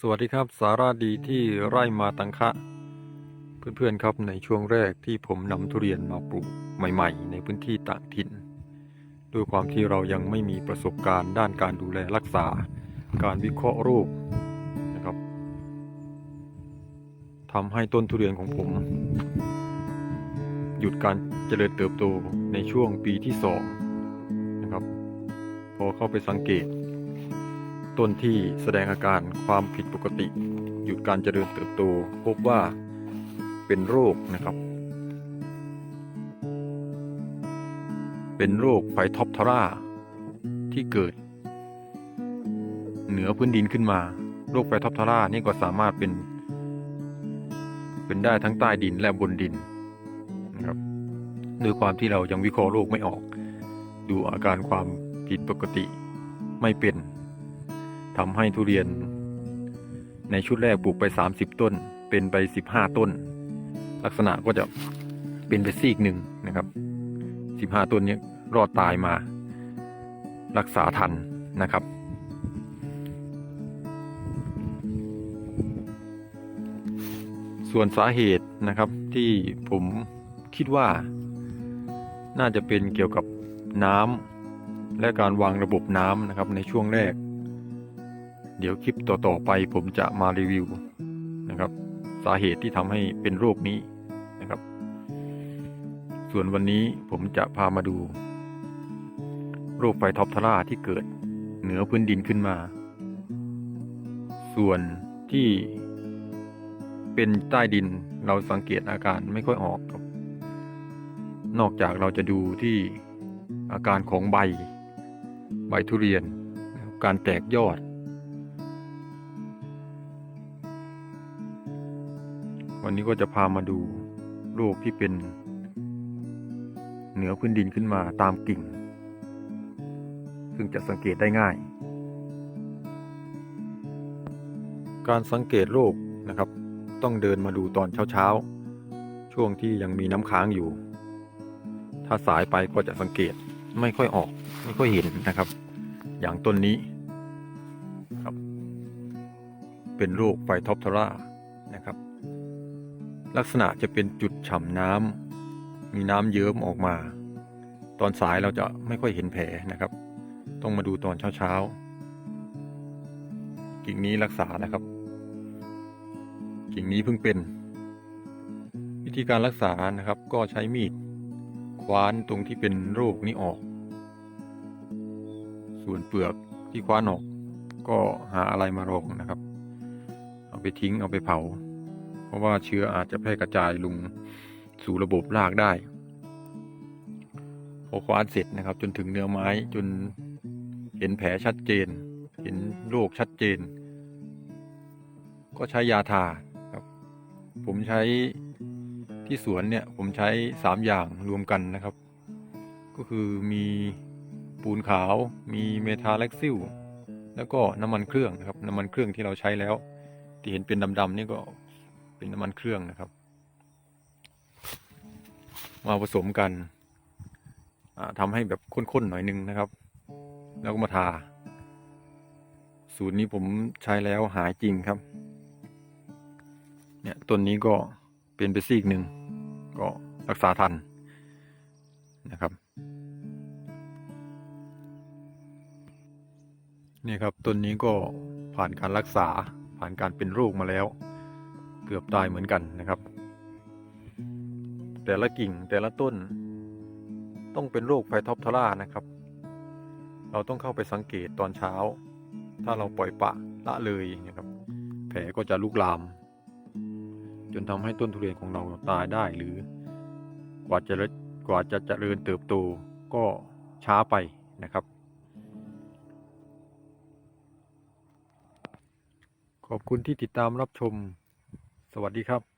สวัสดีครับสาราดีที่ไร่มาตังคะ เพื่อนๆครับในช่วงแรกที่ผมนำทุเรียนมาปลูกใหม่ๆ ในพื้นที่ต่างถิ่น ด้วยความที่เรายังไม่มีประสบการณ์ด้านการดูแลรักษา การวิเคราะห์โรคนะครับทำให้ต้นทุเรียนของผม หยุดการเจริญเติบโตในช่วงปีที่สองนะครับ พอเข้าไปสังเกต ต้นที่แสดงอาการความผิดปกติ หยุดการเจริญเติบโตพบว่าเป็นโรคนะครับ เป็นโรคไฟท็อปทาราที่เกิด เหนือพื้นดินขึ้นมา โรคไฟท็อปทารานี่ก็สามารถเป็น เป็นได้ทั้งใต้ดินและบนดินนะครับด้วยความที่เรายังวิเคราะห์โรคไม่ออก ดูอาการความผิดปกติไม่เป็น ทำให้ทุเรียน ในชุดแรกปลูกไป 30 ต้น เป็นไป 15 ต้น ลักษณะก็จะเป็นไปซีกหนึ่งนะครับ 15 ต้นนี้รอดตายมา รักษาทันนะครับ ส่วนสาเหตุนะครับที่ผมคิดว่า น่าจะเป็นเกี่ยวกับน้ำและการวางระบบน้ำนะครับในช่วงแรก เดี๋ยวคลิปต่อๆไปผมจะมารีวิวนะครับ สาเหตุที่ทำให้เป็นโรคนี้นะครับ ส่วนวันนี้ผมจะพามาดู โรคไฟท็อปทาราที่เกิดเหนือพื้นดินขึ้นมา ส่วนที่เป็นใต้ดินเราสังเกตอาการไม่ค่อยออกครับ นอกจากเราจะดูที่อาการของใบ ใบทุเรียน การแตกยอด วันนี้ก็จะพามาดูโรคที่เป็น เหนือพื้นดินขึ้นมาตามกิ่ง ซึ่งจะสังเกตได้ง่าย การสังเกตโรคนะครับ ต้องเดินมาดูตอนเช้าๆ ช่วงที่ยังมีน้ำค้างอยู่ ถ้าสายไปก็จะสังเกตไม่ค่อยออก ไม่ค่อยเห็นนะครับ อย่างต้นนี้ครับ เป็นโรคไฟท็อปทารารับ ลักษณะจะเป็นจุดฉ่ำน้ำมีน้ำเยิ้มออกมา ตอนสายเราจะไม่ค่อยเห็นแผลนะครับ ต้องมาดูตอนเช้าๆกิ่งนี้รักษานะครับ กิ่งนี้เพิ่งเป็น วิธีการรักษานะครับ ก็ใช้มีดคว้านตรงที่เป็นโรคนี้ออก ส่วนเปลือกที่คว้านออก ก็หาอะไรมารองนะครับ เอาไปทิ้งเอาไปเผา ราะว่าเชื้ออาจจะแพร่กระจายลงสู่ระบบรากได้ พอคว้านเสร็จนะครับ จนถึงเนื้อไม้จนเห็นแผลชัดเจน เห็นโรคชัดเจน ก็ใช้ยาทาครับ ผมใช้ที่สวนเนี่ยผมใช้สามอย่างรวมกันนะครับ ก็คือมีปูนขาว มีเมทาเล็กซิลแล้วก็น้ำมันเครื่องนะครับ น้ำมันเครื่องที่เราใช้แล้ว ที่เห็นเป็นดำๆนี่ก็ เป็นน้ำมันเครื่องนะครับ มาผสมกันทำให้แบบข้นๆหน่อยนึงนะครับ แล้วก็มาทา สูตรนี้ผมใช้แล้วหายจริงครับ เนี่ยต้นนี้ก็เป็นไปซีกหนึ่งก็รักษาทันนะครับนี่ครับต้นนี้ก็ผ่านการรักษาผ่านการเป็นโรคมาแล้ว เกือบตายเหมือนกันนะครับ แต่ละกิ่งแต่ละต้น ต้องเป็นโรคไฟท็อปทารานะครับ เราต้องเข้าไปสังเกตตอนเช้า ถ้าเราปล่อยปะละเลยนะครับ แผลก็จะลุกลาม จนทำให้ต้นทุเรียนของเราตายได้หรือกว่าจะกว่าจะเจริญเติบโตก็ช้าไปนะครับ ขอบคุณที่ติดตามรับชม สวัสดีครับ